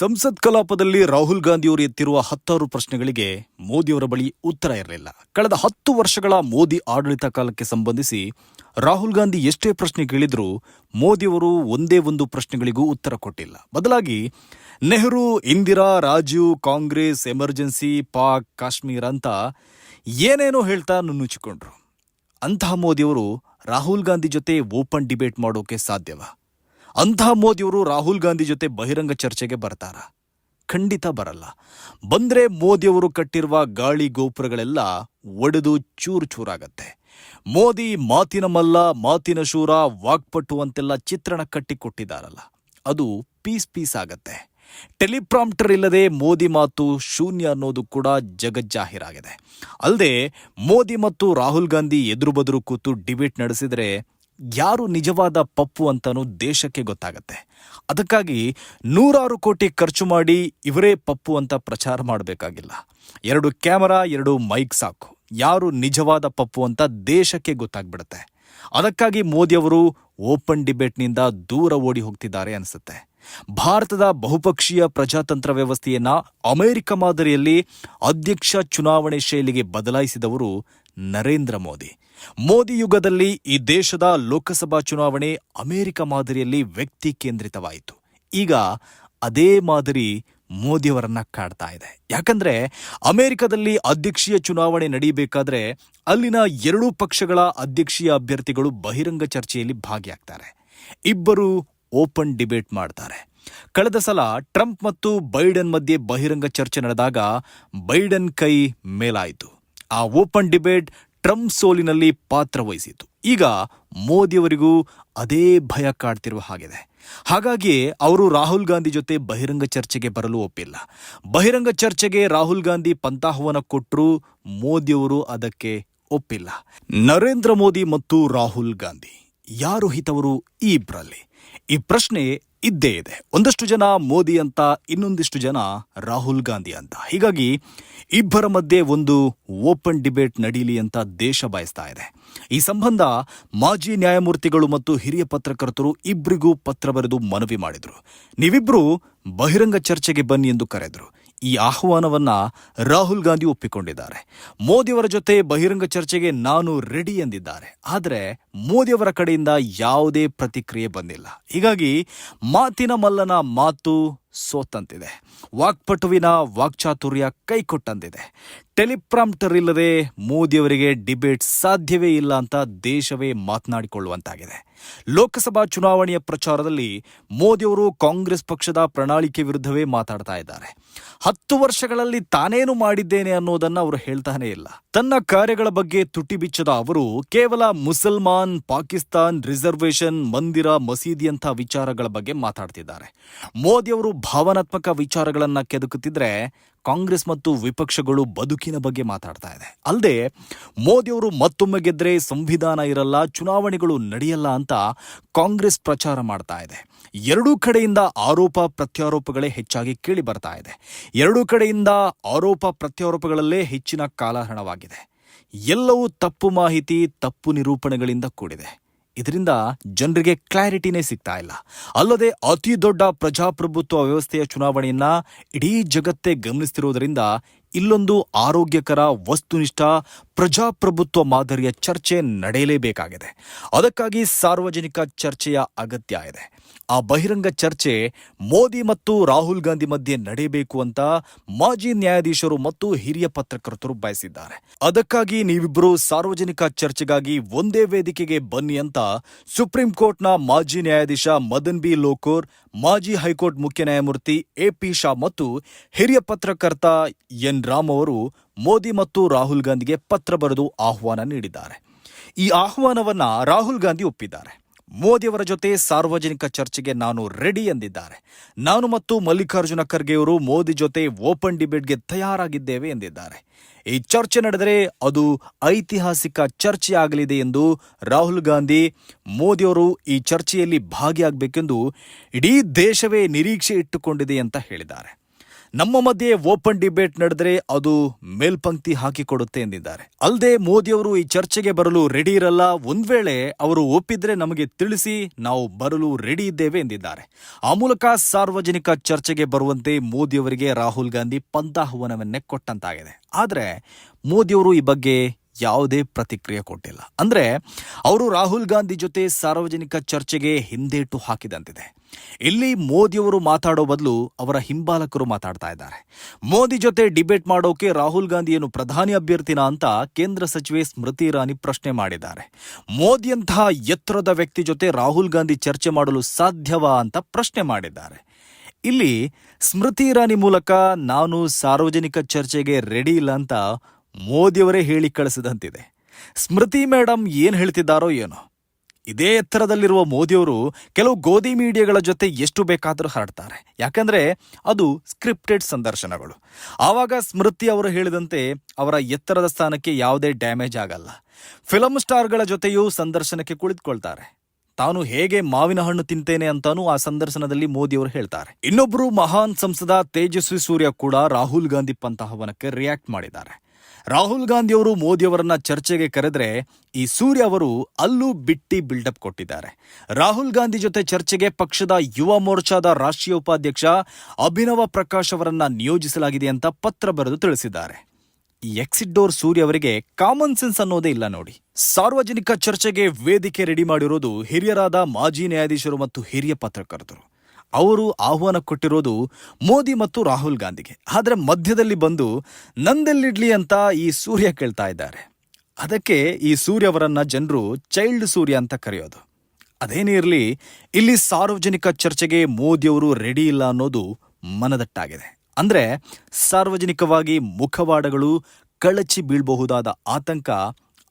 ಸಂಸತ್ ಕಲಾಪದಲ್ಲಿ ರಾಹುಲ್ ಗಾಂಧಿಯವರು ಎತ್ತಿರುವ ಹತ್ತಾರು ಪ್ರಶ್ನೆಗಳಿಗೆ ಮೋದಿಯವರ ಬಳಿ ಉತ್ತರ ಇರಲಿಲ್ಲ. ಕಳೆದ ಹತ್ತು ವರ್ಷಗಳ ಮೋದಿ ಆಡಳಿತ ಕಾಲಕ್ಕೆ ಸಂಬಂಧಿಸಿ ರಾಹುಲ್ ಗಾಂಧಿ ಎಷ್ಟೇ ಪ್ರಶ್ನೆ ಕೇಳಿದರೂ ಮೋದಿಯವರು ಒಂದೇ ಒಂದು ಪ್ರಶ್ನೆಗಳಿಗೂ ಉತ್ತರ ಕೊಟ್ಟಿಲ್ಲ. ಬದಲಾಗಿ ನೆಹರು, ಇಂದಿರಾ, ರಾಜೀವ್, ಕಾಂಗ್ರೆಸ್, ಎಮರ್ಜೆನ್ಸಿ, ಪಾಕ್, ಕಾಶ್ಮೀರ ಅಂತ ಏನೇನೋ ಹೇಳ್ತಾ ನುಣ್ಣುಚಿಕೊಂಡ್ರು. ಅಂತಹ ಮೋದಿಯವರು ರಾಹುಲ್ ಗಾಂಧಿ ಜೊತೆ ಓಪನ್ ಡಿಬೇಟ್ ಮಾಡೋಕೆ ಸಾಧ್ಯವಾ? ಅಂತಹ ಮೋದಿಯವರು ರಾಹುಲ್ ಗಾಂಧಿ ಜೊತೆ ಬಹಿರಂಗ ಚರ್ಚೆಗೆ ಬರ್ತಾರ. ಖಂಡಿತ ಬರಲ್ಲ. ಬಂದ್ರೆ ಮೋದಿಯವರು ಕಟ್ಟಿರುವ ಗಾಳಿ ಗೋಪುರಗಳೆಲ್ಲ ಒಡೆದು ಚೂರು ಚೂರಾಗತ್ತೆ. ಮೋದಿ ಮಾತಿನ ಮಲ್ಲ, ಮಾತಿನ ಶೂರ ವಾಕ್ಪಟ್ಟು ಅಂತೆಲ್ಲ ಚಿತ್ರಣ ಕಟ್ಟಿಕೊಟ್ಟಿದ್ದಾರಲ್ಲ ಅದು ಪೀಸ್ ಪೀಸ್ ಆಗತ್ತೆ. ಟೆಲಿಪ್ರಾಂಪ್ಟರ್ ಇಲ್ಲದೆ ಮೋದಿ ಮಾತು ಶೂನ್ಯ ಅನ್ನೋದು ಕೂಡ ಜಗಜ್ಜಾಹಿರಾಗಿದೆ. ಅಲ್ಲದೆ ಮೋದಿ ಮತ್ತು ರಾಹುಲ್ ಗಾಂಧಿ ಎದುರು ಬದುರು ಕೂತು ಡಿಬೇಟ್ ನಡೆಸಿದರೆ ಯಾರು ನಿಜವಾದ ಪಪ್ಪು ಅಂತಾನೂ ದೇಶಕ್ಕೆ ಗೊತ್ತಾಗತ್ತೆ. ಅದಕ್ಕಾಗಿ ನೂರಾರು ಕೋಟಿ ಖರ್ಚು ಮಾಡಿ ಇವರೇ ಪಪ್ಪು ಅಂತ ಪ್ರಚಾರ ಮಾಡಬೇಕಾಗಿಲ್ಲ. ಎರಡು ಕ್ಯಾಮರಾ, ಎರಡು ಮೈಕ್ ಸಾಕು. ಯಾರು ನಿಜವಾದ ಪಪ್ಪು ಅಂತ ದೇಶಕ್ಕೆ ಗೊತ್ತಾಗ್ಬಿಡುತ್ತೆ. ಅದಕ್ಕಾಗಿ ಮೋದಿಯವರು ಓಪನ್ ಡಿಬೇಟ್ನಿಂದ ದೂರ ಓಡಿ ಹೋಗ್ತಿದ್ದಾರೆ ಅನಿಸುತ್ತೆ. ಭಾರತದ ಬಹುಪಕ್ಷೀಯ ಪ್ರಜಾತಂತ್ರ ವ್ಯವಸ್ಥೆಯನ್ನ ಅಮೆರಿಕ ಮಾದರಿಯಲ್ಲಿ ಅಧ್ಯಕ್ಷ ಚುನಾವಣೆ ಶೈಲಿಗೆ ಬದಲಾಯಿಸಿದವರು ನರೇಂದ್ರ ಮೋದಿ. ಮೋದಿ ಯುಗದಲ್ಲಿ ಈ ದೇಶದ ಲೋಕಸಭಾ ಚುನಾವಣೆ ಅಮೆರಿಕ ಮಾದರಿಯಲ್ಲಿ ವ್ಯಕ್ತಿ ಕೇಂದ್ರಿತವಾಯಿತು. ಈಗ ಅದೇ ಮಾದರಿ ಮೋದಿಯವರನ್ನ ಕಾಡ್ತಾ ಇದೆ. ಯಾಕಂದ್ರೆ ಅಮೆರಿಕದಲ್ಲಿ ಅಧ್ಯಕ್ಷೀಯ ಚುನಾವಣೆ ನಡೆಯಬೇಕಾದ್ರೆ ಅಲ್ಲಿನ ಎರಡೂ ಪಕ್ಷಗಳ ಅಧ್ಯಕ್ಷೀಯ ಅಭ್ಯರ್ಥಿಗಳು ಬಹಿರಂಗ ಚರ್ಚೆಯಲ್ಲಿ ಭಾಗಿಯಾಗ್ತಾರೆ. ಇಬ್ಬರು ಓಪನ್ ಡಿಬೇಟ್ ಮಾಡ್ತಾರೆ. ಕಳೆದ ಸಲ ಟ್ರಂಪ್ ಮತ್ತು ಬೈಡನ್ ಮಧ್ಯೆ ಬಹಿರಂಗ ಚರ್ಚೆ ನಡೆದಾಗ ಬೈಡನ್ ಕೈ ಮೇಲಾಯಿತು. ಆ ಓಪನ್ ಡಿಬೇಟ್ ಟ್ರಂಪ್ ಸೋಲಿನಲ್ಲಿ ಪಾತ್ರ ವಹಿಸಿತು ಈಗ ಮೋದಿಯವರಿಗೂ ಅದೇ ಭಯ ಕಾಡ್ತಿರುವ ಹಾಗಿದೆ. ಹಾಗಾಗಿ ಅವರು ರಾಹುಲ್ ಗಾಂಧಿ ಜೊತೆ ಬಹಿರಂಗ ಚರ್ಚೆಗೆ ಬರಲು ಒಪ್ಪಿಲ್ಲ. ಬಹಿರಂಗ ಚರ್ಚೆಗೆ ರಾಹುಲ್ ಗಾಂಧಿ ಪಂತಾಹ್ವಾನ ಕೊಟ್ಟರು ಮೋದಿಯವರು ಅದಕ್ಕೆ ಒಪ್ಪಿಲ್ಲ. ನರೇಂದ್ರ ಮೋದಿ ಮತ್ತು ರಾಹುಲ್ ಗಾಂಧಿ, ಯಾರು ಹಿತವರು ಈ ಇಬ್ಬರಲ್ಲಿ ಈ ಪ್ರಶ್ನೆ ಇದ್ದೇ ಇದೆ. ಒಂದಷ್ಟು ಜನ ಮೋದಿ ಅಂತ, ಇನ್ನೊಂದಿಷ್ಟು ಜನ ರಾಹುಲ್ ಗಾಂಧಿ ಅಂತ. ಹೀಗಾಗಿ ಇಬ್ಬರ ಮಧ್ಯೆ ಒಂದು ಓಪನ್ ಡಿಬೇಟ್ ನಡೀಲಿ ಅಂತ ದೇಶ ಬಯಸ್ತಾ ಇದೆ. ಈ ಸಂಬಂಧ ಮಾಜಿ ನ್ಯಾಯಮೂರ್ತಿಗಳು ಮತ್ತು ಹಿರಿಯ ಪತ್ರಕರ್ತರು ಇಬ್ಬರಿಗೂ ಪತ್ರ ಬರೆದು ಮನವಿ ಮಾಡಿದ್ರು. ನೀವಿಬ್ಬರು ಬಹಿರಂಗ ಚರ್ಚೆಗೆ ಬನ್ನಿ ಎಂದು ಕರೆದ್ರು. ಈ ಆಹ್ವಾನವನ್ನ ರಾಹುಲ್ ಗಾಂಧಿ ಒಪ್ಪಿಕೊಂಡಿದ್ದಾರೆ. ಮೋದಿಯವರ ಜೊತೆ ಬಹಿರಂಗ ಚರ್ಚೆಗೆ ನಾನು ರೆಡಿ ಎಂದಿದ್ದಾರೆ. ಆದರೆ ಮೋದಿಯವರ ಕಡೆಯಿಂದ ಯಾವುದೇ ಪ್ರತಿಕ್ರಿಯೆ ಬಂದಿಲ್ಲ. ಹೀಗಾಗಿ ಮಾತಿನ ಮಲ್ಲನ ಮಾತು ಸೋತಂತಿದೆ. ವಾಕ್ಪಟುವಿನ ವಾಕ್ಚಾತುರ್ಯ ಕೈಕೊಟ್ಟಂತಿದೆ. ಟೆಲಿಪ್ರಾಂಪ್ಟರ್ ಇಲ್ಲದೆ ಮೋದಿಯವರಿಗೆ ಡಿಬೇಟ್ ಸಾಧ್ಯವೇ ಇಲ್ಲ ಅಂತ ದೇಶವೇ ಮಾತನಾಡಿಕೊಳ್ಳುವಂತಾಗಿದೆ. ಲೋಕಸಭಾ ಚುನಾವಣೆಯ ಪ್ರಚಾರದಲ್ಲಿ ಮೋದಿಯವರು ಕಾಂಗ್ರೆಸ್ ಪಕ್ಷದ ಪ್ರಣಾಳಿಕೆ ವಿರುದ್ಧವೇ ಮಾತಾಡ್ತಾ ಇದ್ದಾರೆ. ಹತ್ತು ವರ್ಷಗಳಲ್ಲಿ ತಾನೇನು ಮಾಡಿದ್ದೇನೆ ಅನ್ನೋದನ್ನು ಅವರು ಹೇಳ್ತಾನೇ ಇಲ್ಲ. ತನ್ನ ಕಾರ್ಯಗಳ ಬಗ್ಗೆ ತುಟಿ ಬಿಚ್ಚದ ಅವರು ಕೇವಲ ಮುಸಲ್ಮಾನ್ ಪಾಕಿಸ್ತಾನ್ ರಿಸರ್ವೇಷನ್ ಮಂದಿರ ಮಸೀದಿಯಂಥ ವಿಚಾರಗಳ ಬಗ್ಗೆ ಮಾತಾಡ್ತಿದ್ದಾರೆ. ಮೋದಿಯವರು ಭಾವನಾತ್ಮಕ ವಿಚಾರಗಳನ್ನು ಕೆದಕುತ್ತಿದ್ರೆ ಕಾಂಗ್ರೆಸ್ ಮತ್ತು ವಿಪಕ್ಷಗಳು ಬದುಕಿನ ಬಗ್ಗೆ ಮಾತಾಡ್ತಾ ಇದೆ. ಅಲ್ಲದೆ ಮೋದಿಯವರು ಮತ್ತೊಮ್ಮೆ ಗೆದ್ರೆ ಸಂವಿಧಾನ ಇರಲ್ಲ, ಚುನಾವಣೆಗಳು ನಡೆಯಲ್ಲ ಅಂತ ಕಾಂಗ್ರೆಸ್ ಪ್ರಚಾರ ಮಾಡ್ತಾ ಇದೆ. ಎರಡೂ ಕಡೆಯಿಂದ ಆರೋಪ ಪ್ರತ್ಯಾರೋಪಗಳೇ ಹೆಚ್ಚಾಗಿ ಕೇಳಿ ಬರ್ತಾ ಇದೆ. ಎರಡೂ ಕಡೆಯಿಂದ ಆರೋಪ ಪ್ರತ್ಯಾರೋಪಗಳಲ್ಲೇ ಹೆಚ್ಚಿನ ಕಾಲಹರಣವಾಗಿದೆ. ಎಲ್ಲವೂ ತಪ್ಪು ಮಾಹಿತಿ, ತಪ್ಪು ನಿರೂಪಣೆಗಳಿಂದ ಕೂಡಿದೆ. ಇದರಿಂದ ಜನರಿಗೆ ಕ್ಲಾರಿಟಿನೇ ಸಿಗ್ತಾ ಇಲ್ಲ. ಅಲ್ಲದೆ ಅತಿ ದೊಡ್ಡ ಪ್ರಜಾಪ್ರಭುತ್ವ ವ್ಯವಸ್ಥೆಯ ಚುನಾವಣೆಯನ್ನ ಇಡೀ ಜಗತ್ತೇ ಗಮನಿಸ್ತಿರುವುದರಿಂದ ಇಲ್ಲೊಂದು ಆರೋಗ್ಯಕರ, ವಸ್ತುನಿಷ್ಠ, ಪ್ರಜಾಪ್ರಭುತ್ವ ಮಾದರಿಯ ಚರ್ಚೆ ನಡೆಯಲೇಬೇಕಾಗಿದೆ. ಅದಕ್ಕಾಗಿ ಸಾರ್ವಜನಿಕ ಚರ್ಚೆಯ ಅಗತ್ಯ ಇದೆ. ಆ ಬಹಿರಂಗ ಚರ್ಚೆ ಮೋದಿ ಮತ್ತು ರಾಹುಲ್ ಗಾಂಧಿ ಮಧ್ಯೆ ನಡೆಯಬೇಕು ಅಂತ ಮಾಜಿ ನ್ಯಾಯಾಧೀಶರು ಮತ್ತು ಹಿರಿಯ ಪತ್ರಕರ್ತರು ಬಯಸಿದ್ದಾರೆ. ಅದಕ್ಕಾಗಿ ನೀವಿಬ್ಬರು ಸಾರ್ವಜನಿಕ ಚರ್ಚೆಗಾಗಿ ಒಂದೇ ವೇದಿಕೆಗೆ ಬನ್ನಿ ಅಂತ ಸುಪ್ರೀಂ ಕೋರ್ಟ್ನ ಮಾಜಿ ನ್ಯಾಯಾಧೀಶ ಮದನ್ ಬಿ ಲೋಕೂರ್, ಮಾಜಿ ಹೈಕೋರ್ಟ್ ಮುಖ್ಯ ನ್ಯಾಯಮೂರ್ತಿ ಎ ಪಿ ಶಾ ಮತ್ತು ಹಿರಿಯ ಪತ್ರಕರ್ತ ಎನ್ ರಾಮ್ ಅವರು ಮೋದಿ ಮತ್ತು ರಾಹುಲ್ ಗಾಂಧಿಗೆ ಪತ್ರ ಬರೆದು ಆಹ್ವಾನ ನೀಡಿದ್ದಾರೆ. ಈ ಆಹ್ವಾನವನ್ನ ರಾಹುಲ್ ಗಾಂಧಿ ಒಪ್ಪಿದ್ದಾರೆ. ಮೋದಿಯವರ ಜೊತೆ ಸಾರ್ವಜನಿಕ ಚರ್ಚೆಗೆ ನಾನು ರೆಡಿ ಎಂದಿದ್ದಾರೆ. ನಾನು ಮತ್ತು ಮಲ್ಲಿಕಾರ್ಜುನ ಖರ್ಗೆಯವರು ಮೋದಿ ಜೊತೆ ಓಪನ್ ಡಿಬೇಟ್ಗೆ ತಯಾರಾಗಿದ್ದೇವೆ ಎಂದಿದ್ದಾರೆ. ಈ ಚರ್ಚೆ ನಡೆದರೆ ಅದು ಐತಿಹಾಸಿಕ ಚರ್ಚೆಯಾಗಲಿದೆ ಎಂದು ರಾಹುಲ್ ಗಾಂಧಿ ಮೋದಿಯವರು ಈ ಚರ್ಚೆಯಲ್ಲಿ ಭಾಗಿಯಾಗಬೇಕೆಂದು ಇಡೀ ದೇಶವೇ ನಿರೀಕ್ಷೆ ಇಟ್ಟುಕೊಂಡಿದೆ ಅಂತ ಹೇಳಿದ್ದಾರೆ. ನಮ್ಮ ಮಧ್ಯೆ ಓಪನ್ ಡಿಬೇಟ್ ನಡೆದರೆ ಅದು ಮೇಲ್ಪಂಕ್ತಿ ಹಾಕಿಕೊಡುತ್ತೆ ಎಂದಿದ್ದಾರೆ. ಅಲ್ಲದೆ ಮೋದಿಯವರು ಈ ಚರ್ಚೆಗೆ ಬರಲು ರೆಡಿ ಇರಲ್ಲ. ಒಂದ್ ವೇಳೆ ಅವರು ಒಪ್ಪಿದ್ರೆ ನಮಗೆ ತಿಳಿಸಿ ನಾವು ಬರಲು ರೆಡಿ ಇದ್ದೇವೆ ಎಂದಿದ್ದಾರೆ. ಆ ಮೂಲಕ ಸಾರ್ವಜನಿಕ ಚರ್ಚೆಗೆ ಬರುವಂತೆ ಮೋದಿಯವರಿಗೆ ರಾಹುಲ್ ಗಾಂಧಿ ಪಂತಾಹವನವನ್ನೇ ಕೊಟ್ಟಂತಾಗಿದೆ. ಆದ್ರೆ ಮೋದಿಯವರು ಈ ಬಗ್ಗೆ ಯಾವುದೇ ಪ್ರತಿಕ್ರಿಯೆ ಕೊಟ್ಟಿಲ್ಲ. ಅಂದ್ರೆ ಅವರು ರಾಹುಲ್ ಗಾಂಧಿ ಜೊತೆ ಸಾರ್ವಜನಿಕ ಚರ್ಚೆಗೆ ಹಿಂದೇಟು ಹಾಕಿದಂತಿದೆ. ಇಲ್ಲಿ ಮೋದಿಯವರು ಮಾತಾಡೋ ಬದಲು ಅವರ ಹಿಂಬಾಲಕರು ಮಾತಾಡ್ತಾ ಇದ್ದಾರೆ. ಮೋದಿ ಜೊತೆ ಡಿಬೇಟ್ ಮಾಡೋಕೆ ರಾಹುಲ್ ಗಾಂಧಿ ಏನು ಪ್ರಧಾನಿ ಅಭ್ಯರ್ಥಿನ ಅಂತ ಕೇಂದ್ರ ಸಚಿವೆ ಸ್ಮೃತಿ ಇರಾನಿ ಪ್ರಶ್ನೆ ಮಾಡಿದ್ದಾರೆ. ಮೋದಿಯಂತಹ ಎತ್ತರದ ವ್ಯಕ್ತಿ ಜೊತೆ ರಾಹುಲ್ ಗಾಂಧಿ ಚರ್ಚೆ ಮಾಡಲು ಸಾಧ್ಯವಾ ಅಂತ ಪ್ರಶ್ನೆ ಮಾಡಿದ್ದಾರೆ. ಇಲ್ಲಿ ಸ್ಮೃತಿ ಇರಾನಿ ಮೂಲಕ ನಾನು ಸಾರ್ವಜನಿಕ ಚರ್ಚೆಗೆ ರೆಡಿ ಇಲ್ಲ ಅಂತ ಮೋದಿಯವರೇ ಹೇಳಿ ಕಳಿಸಿದಂತಿದೆ. ಸ್ಮೃತಿ ಮೇಡಮ್ ಏನ್ ಹೇಳ್ತಿದ್ದಾರೋ ಏನೋ. ಇದೇ ಎತ್ತರದಲ್ಲಿರುವ ಮೋದಿಯವರು ಕೆಲವು ಗೋಧಿ ಮೀಡಿಯಾಗಳ ಜೊತೆ ಎಷ್ಟು ಬೇಕಾದರೂ ಹರಡ್ತಾರೆ. ಯಾಕಂದ್ರೆ ಅದು ಸ್ಕ್ರಿಪ್ಟೆಡ್ ಸಂದರ್ಶನಗಳು. ಆವಾಗ ಸ್ಮೃತಿ ಅವರು ಹೇಳಿದಂತೆ ಅವರ ಎತ್ತರದ ಸ್ಥಾನಕ್ಕೆ ಯಾವುದೇ ಡ್ಯಾಮೇಜ್ ಆಗಲ್ಲ. ಫಿಲಂ ಸ್ಟಾರ್ಗಳ ಜೊತೆಯೂ ಸಂದರ್ಶನಕ್ಕೆ ಕುಳಿತುಕೊಳ್ತಾರೆ. ತಾನು ಹೇಗೆ ಮಾವಿನ ಹಣ್ಣು ತಿಂತೇನೆ ಅಂತಾನೂ ಆ ಸಂದರ್ಶನದಲ್ಲಿ ಮೋದಿಯವರು ಹೇಳ್ತಾರೆ. ಇನ್ನೊಬ್ಬರು ಮಹಾನ್ ಸಂಸದ ತೇಜಸ್ವಿ ಸೂರ್ಯ ಕೂಡ ರಾಹುಲ್ ಗಾಂಧಿ ಪಂತಹವನಕ್ಕೆ ರಿಯಾಕ್ಟ್ ಮಾಡಿದ್ದಾರೆ. ರಾಹುಲ್ ಗಾಂಧಿ ಅವರು ಮೋದಿಯವರನ್ನ ಚರ್ಚೆಗೆ ಕರೆದ್ರೆ ಈ ಸೂರ್ಯ ಅವರು ಅಲ್ಲೂ ಬಿಟ್ಟಿ ಬಿಲ್ಡಪ್ ಕೊಟ್ಟಿದ್ದಾರೆ. ರಾಹುಲ್ ಗಾಂಧಿ ಜೊತೆ ಚರ್ಚೆಗೆ ಪಕ್ಷದ ಯುವ ಮೋರ್ಚಾದ ರಾಷ್ಟ್ರೀಯ ಉಪಾಧ್ಯಕ್ಷ ಅಭಿನವ ಪ್ರಕಾಶ್ ಅವರನ್ನ ನಿಯೋಜಿಸಲಾಗಿದೆ ಅಂತ ಪತ್ರ ಬರೆದು ತಿಳಿಸಿದ್ದಾರೆ. ಈ ಎಕ್ಸಿಟ್ ಡೋರ್ ಸೂರ್ಯ ಅವರಿಗೆ ಕಾಮನ್ ಸೆನ್ಸ್ ಅನ್ನೋದೇ ಇಲ್ಲ ನೋಡಿ. ಸಾರ್ವಜನಿಕ ಚರ್ಚೆಗೆ ವೇದಿಕೆ ರೆಡಿ ಮಾಡಿರೋದು ಹಿರಿಯರಾದ ಮಾಜಿ ನ್ಯಾಯಾಧೀಶರು ಮತ್ತು ಹಿರಿಯ ಪತ್ರಕರ್ತರು. ಅವರು ಆಹ್ವಾನ ಕೊಟ್ಟಿರೋದು ಮೋದಿ ಮತ್ತು ರಾಹುಲ್ ಗಾಂಧಿಗೆ. ಆದರೆ ಮಧ್ಯದಲ್ಲಿ ಬಂದು ನಂದೆಲ್ಲಿಡ್ಲಿ ಅಂತ ಈ ಸೂರ್ಯ ಕೇಳ್ತಾ ಇದ್ದಾರೆ. ಅದಕ್ಕೆ ಈ ಸೂರ್ಯವರನ್ನ ಜನರು ಚೈಲ್ಡ್ ಸೂರ್ಯ ಅಂತ ಕರೆಯೋದು. ಅದೇನೇ ಇರಲಿ, ಇಲ್ಲಿ ಸಾರ್ವಜನಿಕ ಚರ್ಚೆಗೆ ಮೋದಿಯವರು ರೆಡಿ ಇಲ್ಲ ಅನ್ನೋದು ಮನದಟ್ಟಾಗಿದೆ. ಅಂದ್ರೆ ಸಾರ್ವಜನಿಕವಾಗಿ ಮುಖವಾಡಗಳು ಕಳಚಿ ಬೀಳಬಹುದಾದ ಆತಂಕ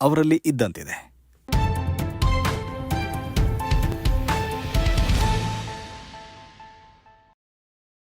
ಅವರಲ್ಲಿ ಇದ್ದಂತಿದೆ.